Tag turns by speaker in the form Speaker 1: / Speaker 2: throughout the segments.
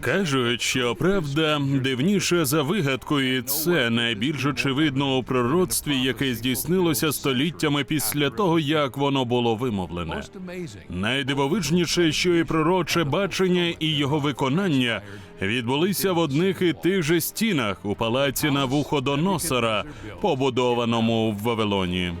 Speaker 1: Кажуть, що правда дивніша за вигадку, і це найбільш очевидно у пророцтві, яке здійснилося століттями після того, як воно було вимовлене. Найдивовижніше, що і пророче бачення, і його виконання відбулися в одних і тих же стінах у палаці на Навуходоносора, побудованому в Вавилоні.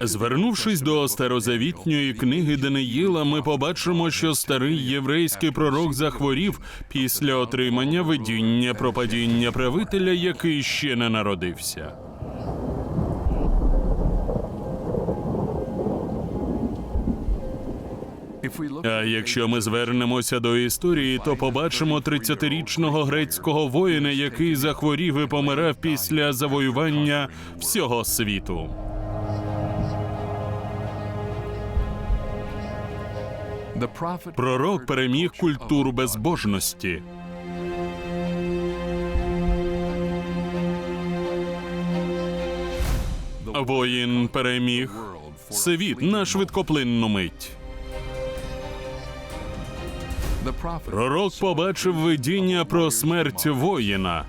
Speaker 1: Звернувшись до старозавітньої книги Даниїла, ми побачимо, що старий єврейський пророк захворів після отримання видіння про падіння правителя, який ще не народився. А якщо ми звернемося до історії, то побачимо 30-річного грецького воїна, який захворів і помирав після завоювання всього світу. Пророк переміг культуру безбожності. Воїн переміг світ на швидкоплинну мить. Пророк побачив видіння про смерть воїна.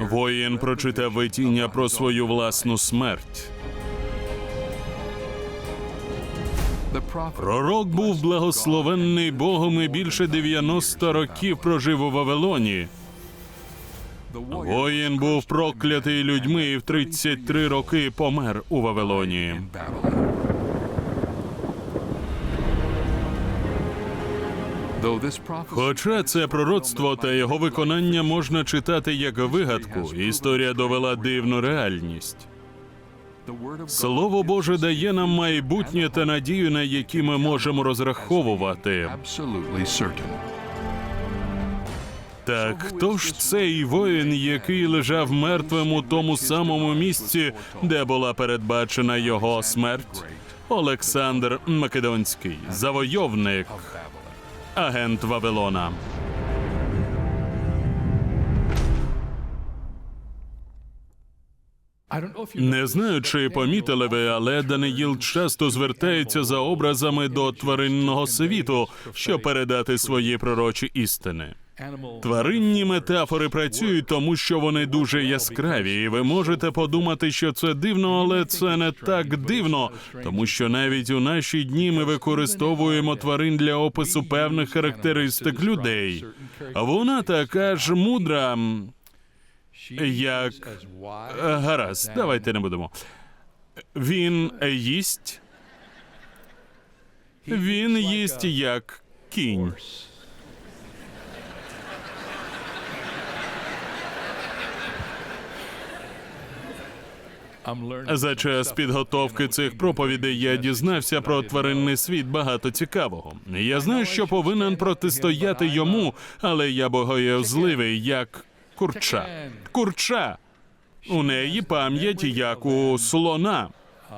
Speaker 1: Воїн прочитав видіння про свою власну смерть. Пророк був благословенний Богом і більше 90 років прожив у Вавилоні. Воїн був проклятий людьми і в 33 роки помер у Вавилоні. Хоча це пророцтво та його виконання можна читати як вигадку, історія довела дивну реальність. Слово Боже дає нам майбутнє та надію, на які ми можемо розраховувати. Так хто ж цей воїн, який лежав мертвим у тому самому місці, де була передбачена його смерть? Олександр Македонський, завойовник, агент Вавилона. Не знаю, чи помітили ви, але Даниїл часто звертається за образами до тваринного світу, щоб передати свої пророчі істини. Тваринні метафори працюють, тому що вони дуже яскраві, і ви можете подумати, що це дивно, але це не так дивно, тому що навіть у наші дні ми використовуємо тварин для опису певних характеристик людей. Вона така ж мудра, як гаразд, давайте не будемо. Він їсть. Він їсть як кінь. За час підготовки цих проповідей я дізнався про тваринний світ багато цікавого. Я знаю, що повинен протистояти йому, але я богоязливий, як курча. Курча. У неї пам'ять як у слона.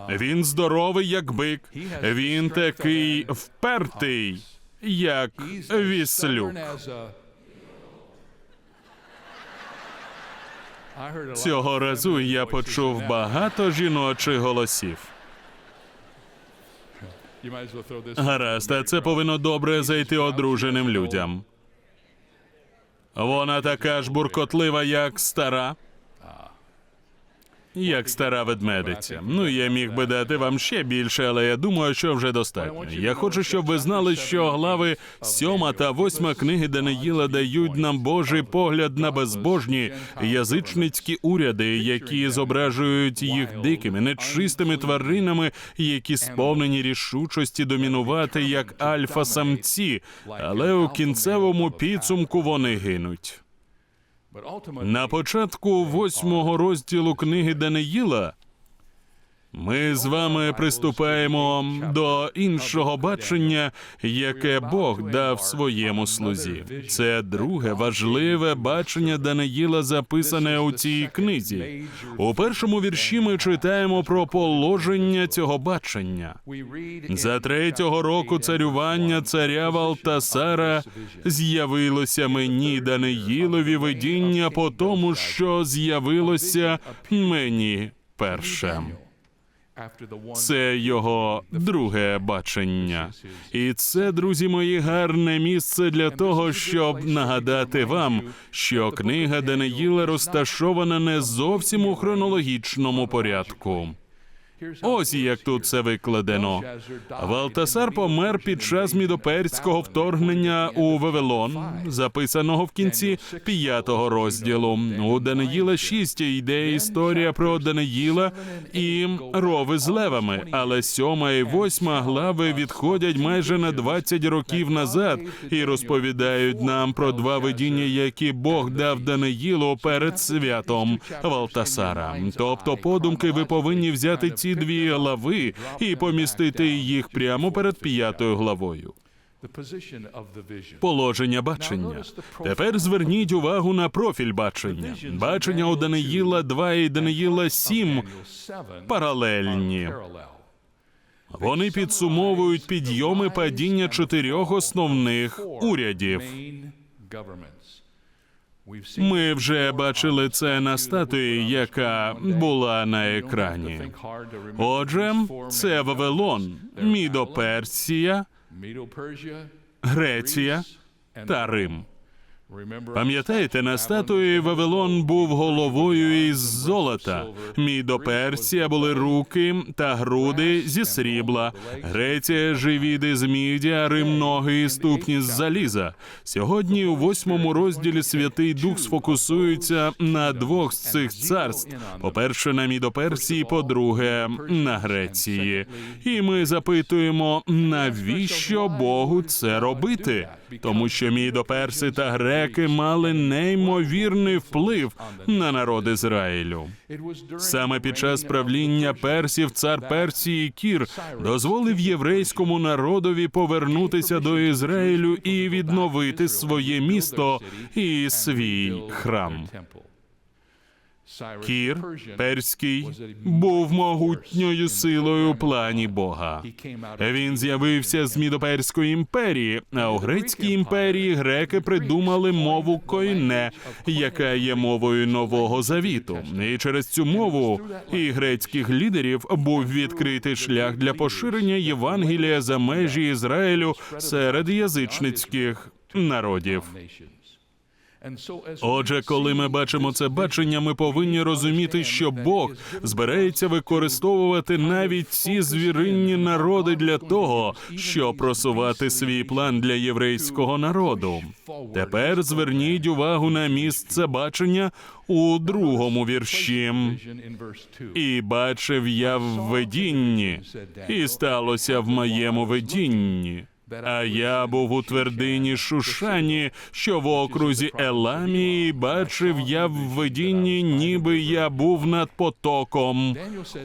Speaker 1: Він здоровий, як бик. Він такий впертий, як віслюк. Цього разу я почув багато жіночих голосів. Гаразд, а це повинно добре зайти одруженим людям. Вона така ж буркотлива, як стара. Як стара ведмедиця. Ну, я міг би дати вам ще більше, але я думаю, що вже достатньо. Я хочу, щоб ви знали, що глави сьома та восьма книги Даниїла дають нам Божий погляд на безбожні язичницькі уряди, які зображують їх дикими, нечистими тваринами, які сповнені рішучості домінувати як альфа-самці, але у кінцевому підсумку вони гинуть. На початку восьмого розділу книги Даниїла Ми з вами приступаємо до іншого бачення, яке Бог дав своєму слузі. Це друге важливе бачення Даниїла, записане у цій книзі. У першому вірші ми читаємо про положення цього бачення. За третього року царювання царя Валтасара з'явилося мені Даниїлові видіння по тому, що з'явилося мені перше. Це його друге бачення. І це, друзі мої, гарне місце для того, щоб нагадати вам, що книга Даниїла розташована не зовсім у хронологічному порядку. Ось як тут це викладено. Валтасар помер під час мідоперського вторгнення у Вавилон, записаного в кінці п'ятого розділу. У Даниїла 6 йде історія про Даниїла і рови з левами, але сьома і восьма глави відходять майже на 20 років назад і розповідають нам про два видіння, які Бог дав Даниїлу перед святом Валтасара. Тобто, подумки ви повинні взяти ці дві глави і помістити їх прямо перед п'ятою главою. Положення бачення. Тепер зверніть увагу на профіль бачення. Бачення у Даниїла 2 і Даниїла 7 паралельні. Вони підсумовують підйоми падіння чотирьох основних урядів. Ми вже бачили це на статуї, яка була на екрані. Отже, це Вавилон, Мідоперсія, Греція та Рим. Пам'ятаєте, на статуї Вавилон був головою із золота. Мідоперсія були руки та груди зі срібла. Греція живіди з міді, а Рим ноги і ступні з заліза. Сьогодні у восьмому розділі Святий Дух сфокусується на двох з цих царств: по-перше, на Мідоперсії, по-друге, на Греції. І ми запитуємо, навіщо Богу це робити? Тому що мідоперси та греки мали неймовірний вплив на народ Ізраїлю. Саме під час правління персів цар Персії Кір дозволив єврейському народові повернутися до Ізраїлю і відновити своє місто і свій храм. Кір перський був могутньою силою у плані Бога. Він з'явився з Мідоперської імперії, а у грецькій імперії греки придумали мову койне, яка є мовою нового завіту. І через цю мову і грецьких лідерів був відкритий шлях для поширення Євангелія за межі Ізраїлю серед язичницьких народів. Отже, коли ми бачимо це бачення, ми повинні розуміти, що Бог збирається використовувати навіть ці звіринні народи для того, щоб просувати свій план для єврейського народу. Тепер зверніть увагу на місце бачення у другому вірші. І бачив я в видінні, і сталося в моєму видінні. А я був у твердині Шушані, що в окрузі Еламії, бачив я в видінні, ніби я був над потоком.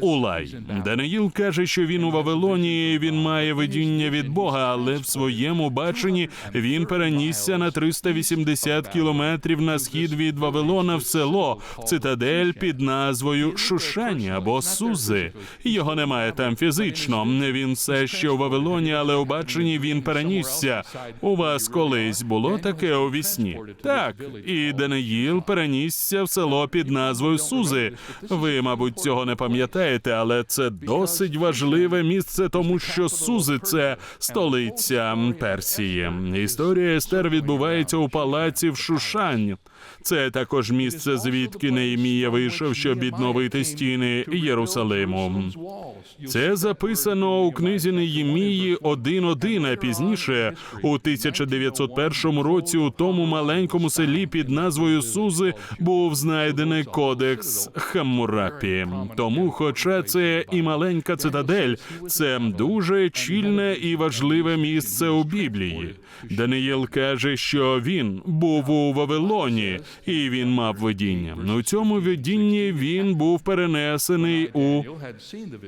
Speaker 1: Улай. Даниїл каже, що він у Вавилоні, він має видіння від Бога, але в своєму баченні він перенісся на 380 кілометрів на схід від Вавилона в село, в цитадель під назвою Шушані або Сузи. Його немає там фізично. Він все ще у Вавилоні, але у баченні він перенісся. У вас колись було таке у вісні? Так, і Даниїл перенісся в село під назвою Сузи. Ви, мабуть, цього не пам'ятаєте, але це досить важливе місце, тому що Сузи це столиця Персії. Історія Естер відбувається у палаці в Шушань. Це також місце, звідки Неємія вийшов, щоб відновити стіни Єрусалиму. Це записано у книзі Неємії 1.1, пізніше, у 1901 році, у тому маленькому селі під назвою Сузи був знайдений кодекс Хаммурапі. Тому, хоча це і маленька цитадель, це дуже чільне і важливе місце у Біблії. Даниїл каже, що він був у Вавилоні, і він мав видіння. У цьому видінні він був перенесений у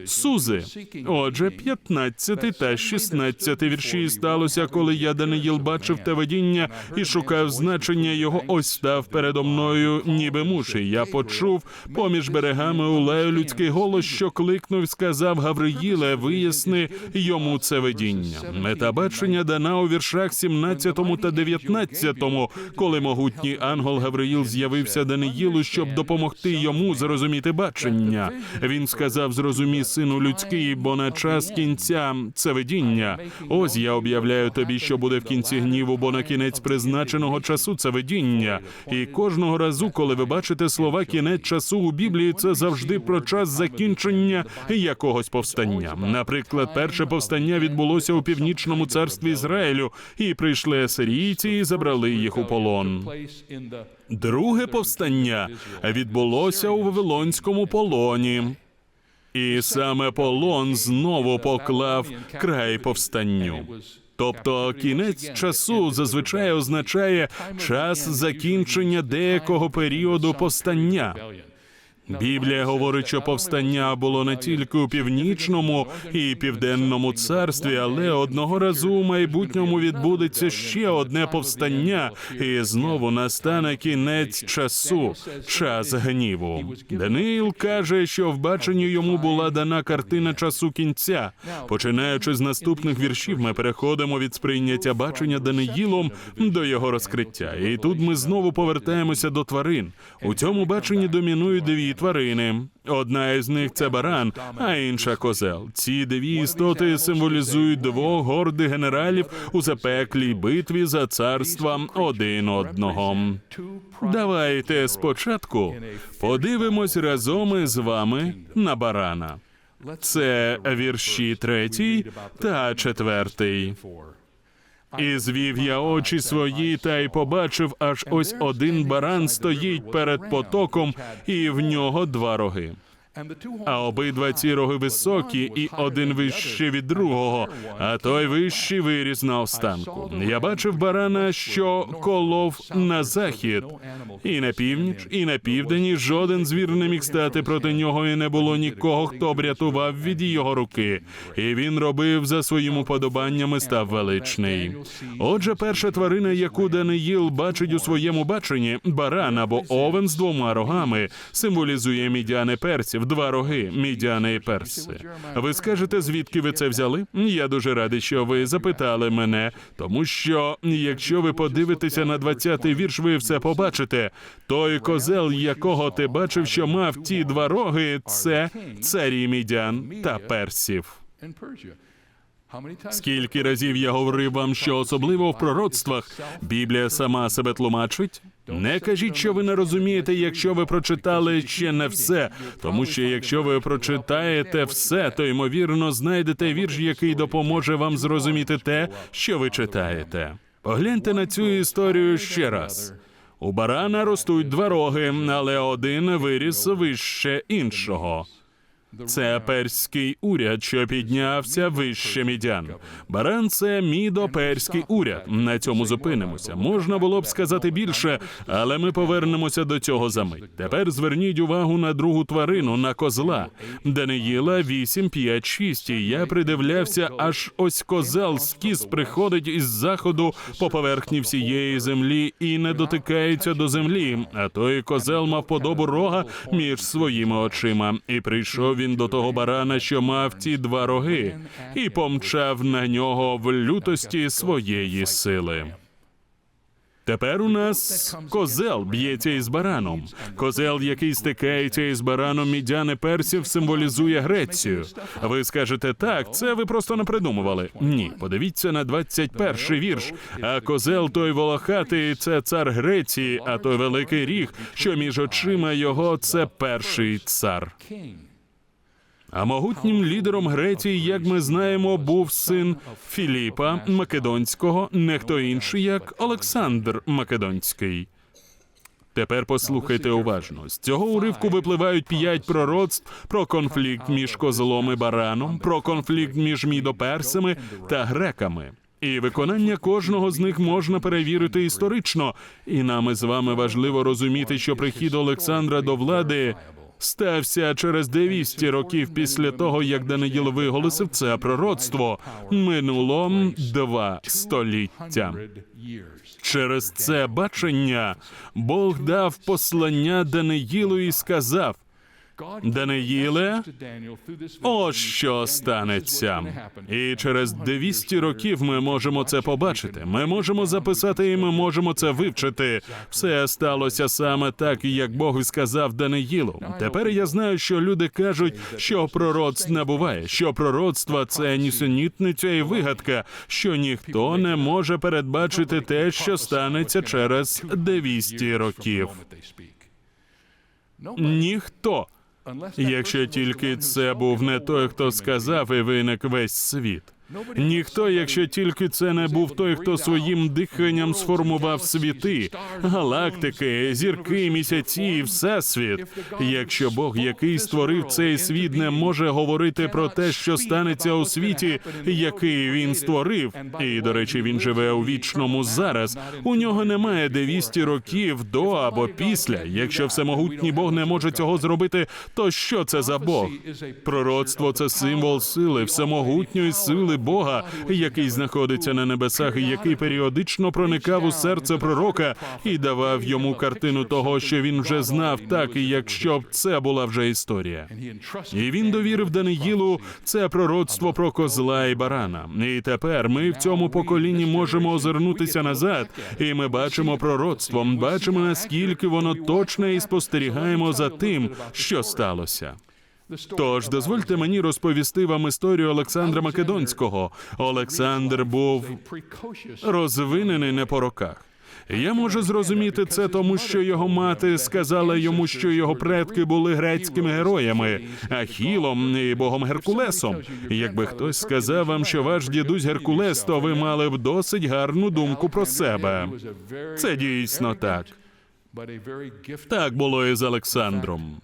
Speaker 1: Сузи. Отже, 15 та 16 вірші сталося, коли я Даниїл бачив те видіння і шукав значення його. Ось став передо мною, ніби муші. Я почув поміж берегами улею людський голос, що кликнув, сказав Гавриїле, виясни йому це видіння. Мета бачення дана у віршах 17 та 19, коли могутній ангел Гавриїл з'явився Даниїлу, щоб допомогти йому зрозуміти бачення. Він сказав: зрозумій, сину людський, бо на час кінця це видіння. Ось я об'являю тобі, що буде в кінці гніву, бо на кінець призначеного часу це видіння. І кожного разу, коли ви бачите слова кінець часу у Біблії, це завжди про час закінчення якогось повстання. Наприклад, перше повстання відбулося у північному царстві Ізраїлю, і прийшли асирійці і забрали їх у полон. Друге повстання відбулося у Вавилонському полоні. І саме полон знову поклав край повстанню. Тобто кінець часу зазвичай означає час закінчення деякого періоду повстання. Біблія говорить, що повстання було не тільки у північному і південному царстві, але одного разу у майбутньому відбудеться ще одне повстання, і знову настане кінець часу, час гніву. Даниїл каже, що в баченні йому була дана картина часу кінця. Починаючи з наступних віршів, ми переходимо від сприйняття бачення Даниїлом до його розкриття. І тут ми знову повертаємося до тварин. У цьому баченні домінують дві тварини. Одна із них це баран, а інша козел. Ці дві істоти символізують двох гордих генералів у запеклій битві за царства один одного. Давайте спочатку подивимось разом із вами на барана. Це вірші третій та четвертий. І звів я очі свої, та й побачив, аж ось один баран стоїть перед потоком, і в нього два роги. А обидва ці роги високі, і один вищий від другого, а той вищий виріс на останку. Я бачив барана, що колов на захід, і на північ, і на південь, жоден звір не міг стати проти нього, і не було нікого, хто б рятував від його руки. І він робив за своїм уподобанням і став величний. Отже, перша тварина, яку Даниїл бачить у своєму баченні, баран або овен з двома рогами, символізує мідяни персів, два роги, мідяни і перси. Ви скажете, звідки ви це взяли? Я дуже радий, що ви запитали мене, тому що якщо ви подивитеся на 20-й вірш, ви все побачите. Той козел, якого ти бачив, що мав ті два роги, це царі мідян та персів. Скільки разів я говорив вам, що особливо в пророцтвах Біблія сама себе тлумачить? Не кажіть, що ви не розумієте, якщо ви прочитали ще не все, тому що якщо ви прочитаєте все, то ймовірно знайдете вірш, який допоможе вам зрозуміти те, що ви читаєте. Погляньте на цю історію ще раз. У барана ростуть два роги, але один виріс вище іншого. Це перський уряд, що піднявся вище мідян. Баран це мідоперський уряд. На цьому зупинимося. Можна було б сказати більше, але ми повернемося до цього за мить. Тепер зверніть увагу на другу тварину, на козла. Даниїла 8, 5, 6. І я придивлявся, аж ось козел скіс приходить із заходу по поверхні всієї землі і не дотикається до землі. А той козел мав подобу рога між своїми очима. І прийшов він до того барана, що мав ті два роги, і помчав на нього в лютості своєї сили. Тепер у нас козел б'ється із бараном. Козел, який стикається із бараном мідяни персів, символізує Грецію. Ви скажете так, це ви просто не придумували. Ні, подивіться на 21-й вірш. А козел той волохатий це цар Греції, а той великий ріг, що між очима його це перший цар. А могутнім лідером Греції, як ми знаємо, був син Філіпа Македонського, не хто інший, як Олександр Македонський. Тепер послухайте уважно. З цього уривку випливають п'ять пророцтв про конфлікт між козлом і бараном, про конфлікт між мідоперсами та греками. І виконання кожного з них можна перевірити історично. І нам із вами важливо розуміти, що прихід Олександра до влади стався через 200 років після того, як Даниїл виголосив це пророцтво. Минуло два століття. Через це бачення Бог дав послання Даниїлу і сказав: Даниїле, ось що станеться. І через 200 років ми можемо це побачити. Ми можемо записати і ми можемо це вивчити. Все сталося саме так, як Бог і сказав Даниїлу. Тепер я знаю, що люди кажуть, що пророцтв не буває, що пророцтва це нісенітниця і вигадка, що ніхто не може передбачити те, що станеться через 200 років. Ніхто. Якщо тільки це був не той, хто сказав, і виник весь світ. Ніхто, якщо тільки це не був той, хто своїм диханням сформував світи, галактики, зірки, місяці, і всесвіт. Якщо Бог, який створив цей світ, не може говорити про те, що станеться у світі, який він створив, і до речі, він живе у вічному зараз. У нього немає 200 років до або після. Якщо всемогутній Бог не може цього зробити, то що це за Бог? Пророцтво це символ сили, всемогутньої сили Бога, який знаходиться на небесах, і який періодично проникав у серце пророка і давав йому картину того, що він вже знав, так і якщо б це була вже історія. І він довірив Даниїлу це пророцтво про козла і барана. І тепер ми в цьому поколінні можемо озирнутися назад, і ми бачимо пророцтво, бачимо наскільки воно точне, і спостерігаємо за тим, що сталося. Тож дозвольте мені розповісти вам історію Олександра Македонського. Олександр був розвинений не по роках. Я можу зрозуміти це, тому що його мати сказала йому, що його предки були грецькими героями, Ахілом і богом Геркулесом. Якби хтось сказав вам, що ваш дідусь Геркулес, то ви мали б досить гарну думку про себе. Це дійсно так. Так було і з Олександром.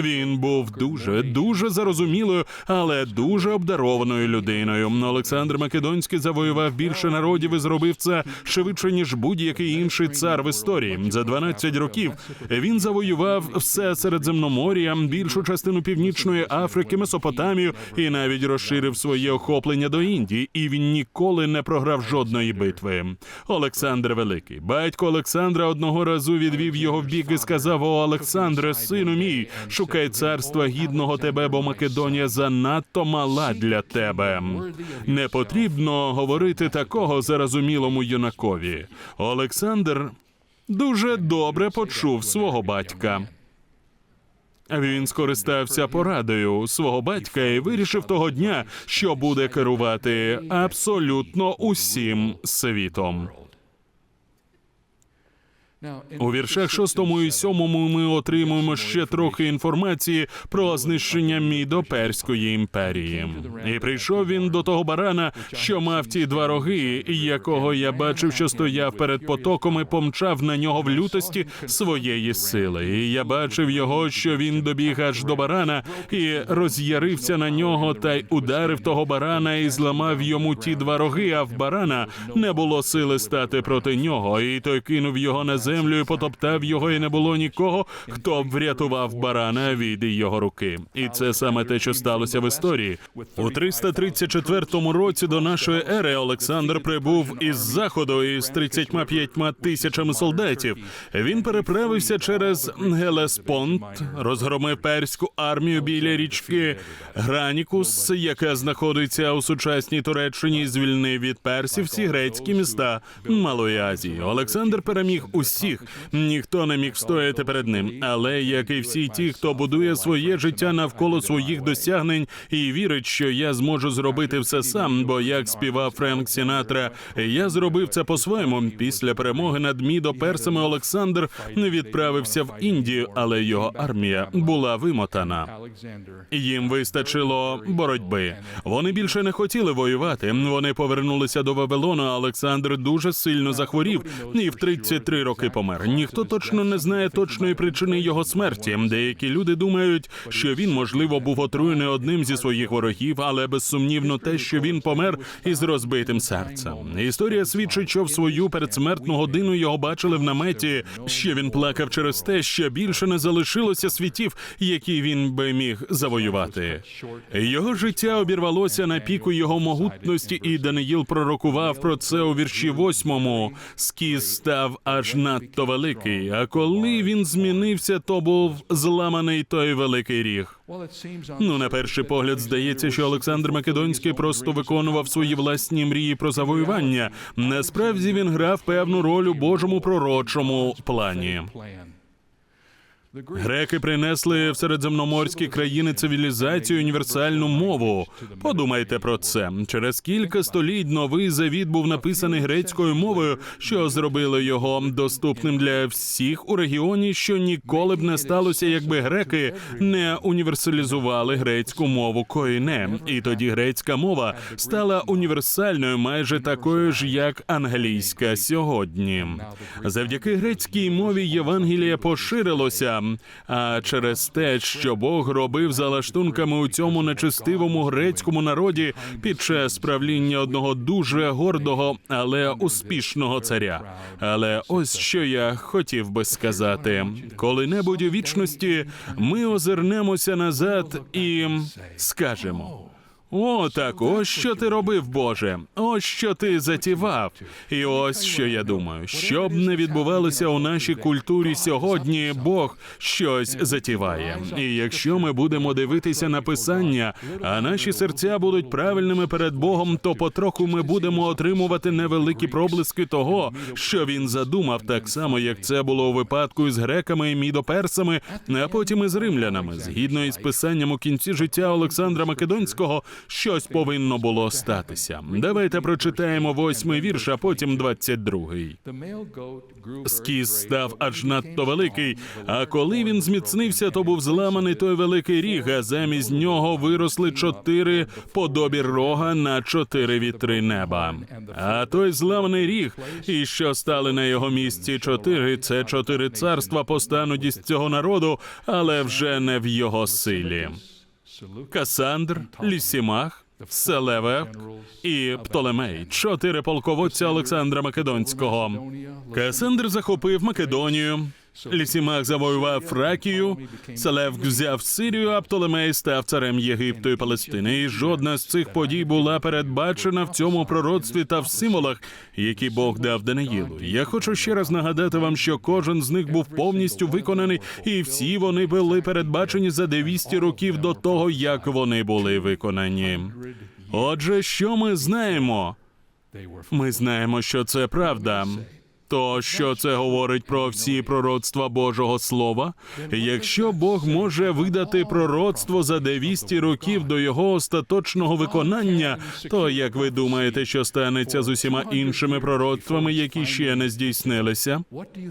Speaker 1: Він був дуже, дуже зарозумілою, але дуже обдарованою людиною. Олександр Македонський завоював більше народів і зробив це швидше ніж будь-який інший цар в історії. За 12 років він завоював все Середземномор'я, більшу частину північної Африки, Месопотамію і навіть розширив своє охоплення до Індії. І він ніколи не програв жодної битви. Олександр Великий, батько Олександра одного разу відвів його в бік і сказав: О, Олександре, сину мій, шукай царства гідного тебе, бо Македонія занадто мала для тебе. Не потрібно говорити такого зарозумілому юнакові. Олександр дуже добре почув свого батька. Він скористався порадою свого батька і вирішив того дня, що буде керувати абсолютно усім світом. У віршах шостому і сьомому ми отримуємо ще трохи інформації про знищення Мідо-Перської імперії. І прийшов він до того барана, що мав ті два роги, якого я бачив, що стояв перед потоком і помчав на нього в лютості своєї сили. І я бачив його, що він добіг аж до барана і роз'ярився на нього, та й ударив того барана і зламав йому ті два роги. А в барана не було сили стати проти нього, і той кинув його на землю і потоптав його, і не було нікого, хто б врятував барана від його руки. І це саме те, що сталося в історії. У 334 році до нашої ери Олександр прибув із заходу із 35 тисячами солдатів. Він переправився через Гелеспонт, розгромив перську армію біля річки Гранікус, яка знаходиться у сучасній Туреччині, звільнив від персів всі грецькі міста Малої Азії. Олександр переміг усі всіх. Ніхто не міг встояти перед ним. Але як і всі ті, хто будує своє життя навколо своїх досягнень і вірить, що я зможу зробити все сам. Бо як співав Френк Сінатра, я зробив це по-своєму. Після перемоги над мідо персами Олександр не відправився в Індію, але його армія була вимотана. Їм вистачило боротьби. Вони більше не хотіли воювати. Вони повернулися до Вавилону. Олександр дуже сильно захворів і в 33 роки помер. Ніхто точно не знає точної причини його смерті. Деякі люди думають, що він можливо був отруєний одним зі своїх ворогів, але безсумнівно те, що він помер із розбитим серцем. Історія свідчить, що в свою передсмертну годину його бачили в наметі. Що він плакав через те, що більше не залишилося світів, які він би міг завоювати. Його життя обірвалося на піку його могутності, і Даниїл пророкував про це у вірші восьмому. Скіз став аж надто великий. А коли він змінився, то був зламаний той великий ріг. Ну, на перший погляд, здається, що Олександр Македонський просто виконував свої власні мрії про завоювання. Насправді він грав певну роль у Божому пророчому плані. Греки принесли в середземноморські країни цивілізацію універсальну мову. Подумайте про це. Через кілька століть новий завіт був написаний грецькою мовою, що зробило його доступним для всіх у регіоні, що ніколи б не сталося, якби греки не універсалізували грецьку мову коїне. І тоді грецька мова стала універсальною, майже такою ж, як англійська сьогодні. Завдяки грецькій мові Євангелія поширилося. А через те, що Бог робив за лаштунками у цьому нечестивому грецькому народі під час правління одного дуже гордого, але успішного царя. Але ось що я хотів би сказати: коли-небудь у вічності ми озирнемося назад і скажемо. О, так, ось що ти робив, Боже. Ось що ти затівав. І ось що я думаю. Що б не відбувалося у нашій культурі сьогодні, Бог щось затіває. І якщо ми будемо дивитися на писання, а наші серця будуть правильними перед Богом, то потроху ми будемо отримувати невеликі проблиски того, що він задумав, так само як це було у випадку із греками і мідоперсами, а потім із римлянами. Згідно із писанням у кінці життя Олександра Македонського, щось повинно було статися. Давайте прочитаємо восьмий вірш, а потім двадцять другий. Скіз став аж надто великий. А коли він зміцнився, то був зламаний той великий ріг, а замість нього виросли чотири подобі рога на чотири вітри неба. А той зламаний ріг, і що стали на його місці чотири, це чотири царства постануть із цього народу, але вже не в його силі. Касандр, Лісімах, Селеве і Птолемей, чотири полководця Олександра Македонського. Касандр захопив Македонію. Лісімах завоював Фракію, Селев взяв Сирію, а Птолемей став царем Єгипту і Палестини. І жодна з цих подій була передбачена в цьому пророцтві та в символах, які Бог дав Даниїлу. Я хочу ще раз нагадати вам, що кожен з них був повністю виконаний, і всі вони були передбачені за 200 років до того, як вони були виконані. Отже, що ми знаємо? Ми знаємо, що це правда. То що це говорить про всі пророцтва Божого Слова? Якщо Бог може видати пророцтво за 200 років до його остаточного виконання, то як ви думаєте, що станеться з усіма іншими пророцтвами, які ще не здійснилися?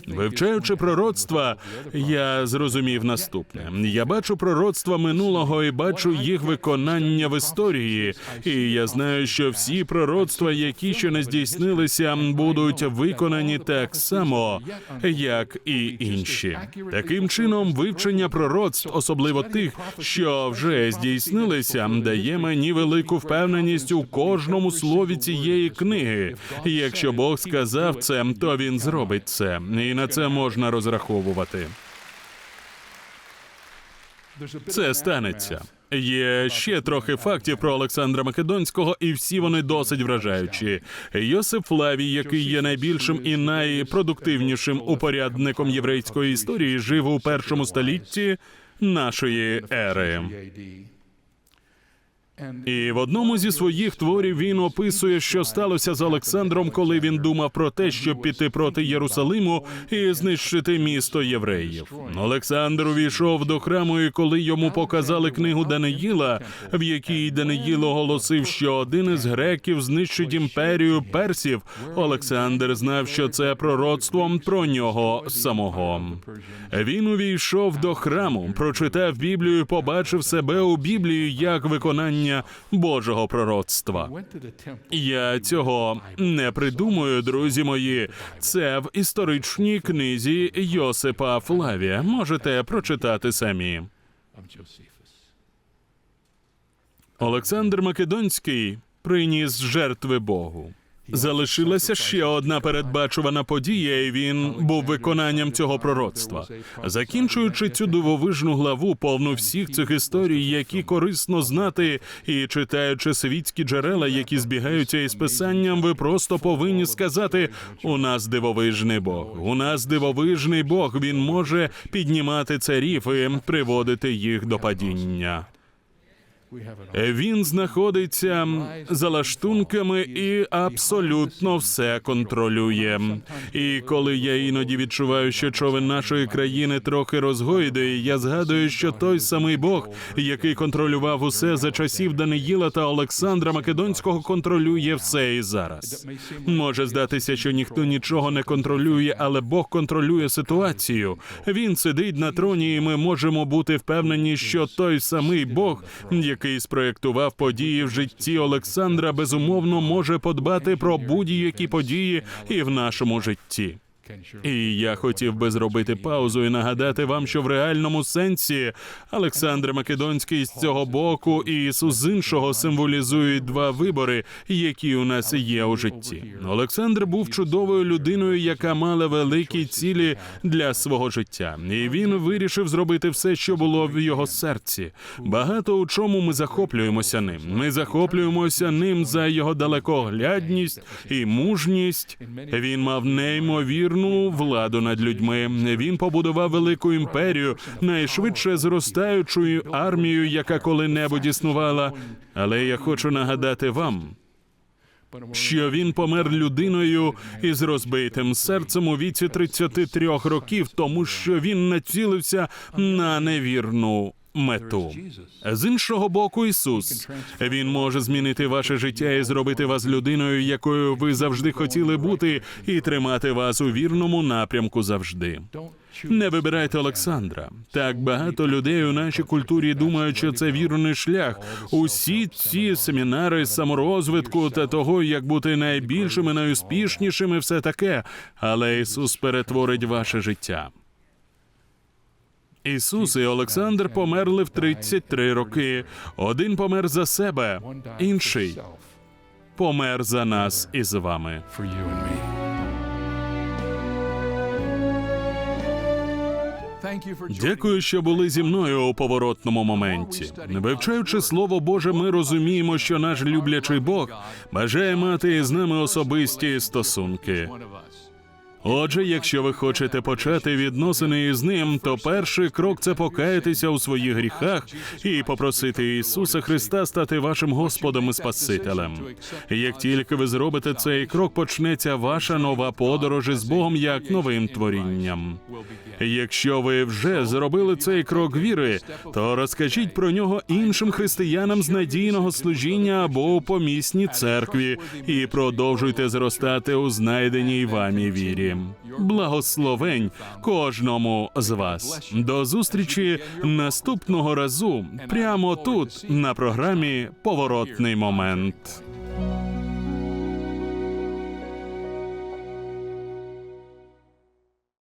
Speaker 1: Вивчаючи пророцтва, я зрозумів наступне: я бачу пророцтва минулого і бачу їх виконання в історії. І я знаю, що всі пророцтва, які ще не здійснилися, будуть виконані так само, як і інші. Таким чином, вивчення пророцтв, особливо тих, що вже здійснилися, дає мені велику впевненість у кожному слові цієї книги. Якщо Бог сказав це, то він зробить це, і на це можна розраховувати. Це станеться. Є ще трохи фактів про Олександра Македонського, і всі вони досить вражаючі. Йосип Флавій, який є найбільшим і найпродуктивнішим упорядником єврейської історії, жив у першому столітті нашої ери. І в одному зі своїх творів він описує, що сталося з Олександром, коли він думав про те, щоб піти проти Єрусалиму і знищити місто євреїв. Олександр увійшов до храму, і коли йому показали книгу Даниїла, в якій Даниїл оголосив, що один із греків знищить імперію персів, Олександр знав, що це пророцтвом про нього самого. Він увійшов до храму, прочитав Біблію, побачив себе у Біблії як виконання Божого пророцтва. Я цього не придумую, друзі мої. Це в історичній книзі Йосипа Флавія. Можете прочитати самі. Олександр Македонський приніс жертви Богу. Залишилася ще одна передбачувана подія, і він був виконанням цього пророцтва. Закінчуючи цю дивовижну главу, повну всіх цих історій, які корисно знати, і читаючи світські джерела, які збігаються із писанням, ви просто повинні сказати: у нас дивовижний Бог, у нас дивовижний Бог. Він може піднімати царів і приводити їх до падіння. Він знаходиться за лаштунками і абсолютно все контролює. І коли я іноді відчуваю, що човен нашої країни трохи розгойдує, я згадую, що той самий Бог, який контролював усе за часів Даниїла та Олександра Македонського, контролює все і зараз. Може здатися, що ніхто нічого не контролює, але Бог контролює ситуацію. Він сидить на троні, і ми можемо бути впевнені, що той самий Бог, який спроєктував події в житті Олександра, безумовно може подбати про будь-які події і в нашому житті. І я хотів би зробити паузу і нагадати вам, що в реальному сенсі Олександр Македонський з цього боку і Ісус з іншого символізують два вибори, які у нас є у житті. Олександр був чудовою людиною, яка мала великі цілі для свого життя, і він вирішив зробити все, що було в його серці. Багато у чому ми захоплюємося ним. Ми захоплюємося ним за його далекоглядність і мужність. Він мав неймовірну владу над людьми. Він побудував велику імперію, найшвидше зростаючою армією, яка коли-небудь існувала. Але я хочу нагадати вам. Що він помер людиною із розбитим серцем у віці 33 років, тому що він націлився на невірну мету. З іншого боку, Ісус він може змінити ваше життя і зробити вас людиною, якою ви завжди хотіли бути, і тримати вас у вірному напрямку завжди. Не вибирайте Олександра. Так багато людей у нашій культурі думають, що це вірний шлях. Усі ці семінари саморозвитку та того, як бути найбільшими, найуспішнішими, все таке. Але Ісус перетворить ваше життя. Ісус і Олександр померли в 33 роки. Один помер за себе, інший помер за нас і з вами. Дякую, що були зі мною у поворотному моменті. Вивчаючи слово Боже, ми розуміємо, що наш люблячий Бог бажає мати з нами особисті стосунки. Отже, якщо ви хочете почати відносини із ним, то перший крок це покаятися у своїх гріхах і попросити Ісуса Христа стати вашим Господом і Спасителем. Як тільки ви зробите цей крок, почнеться ваша нова подорож із Богом як новим творінням. Якщо ви вже зробили цей крок віри, то розкажіть про нього іншим християнам з надійного служіння або у помісній церкві і продовжуйте зростати у знайденій вамі вірі. Благословень кожному з вас. До зустрічі наступного разу, прямо тут, на програмі Поворотний момент.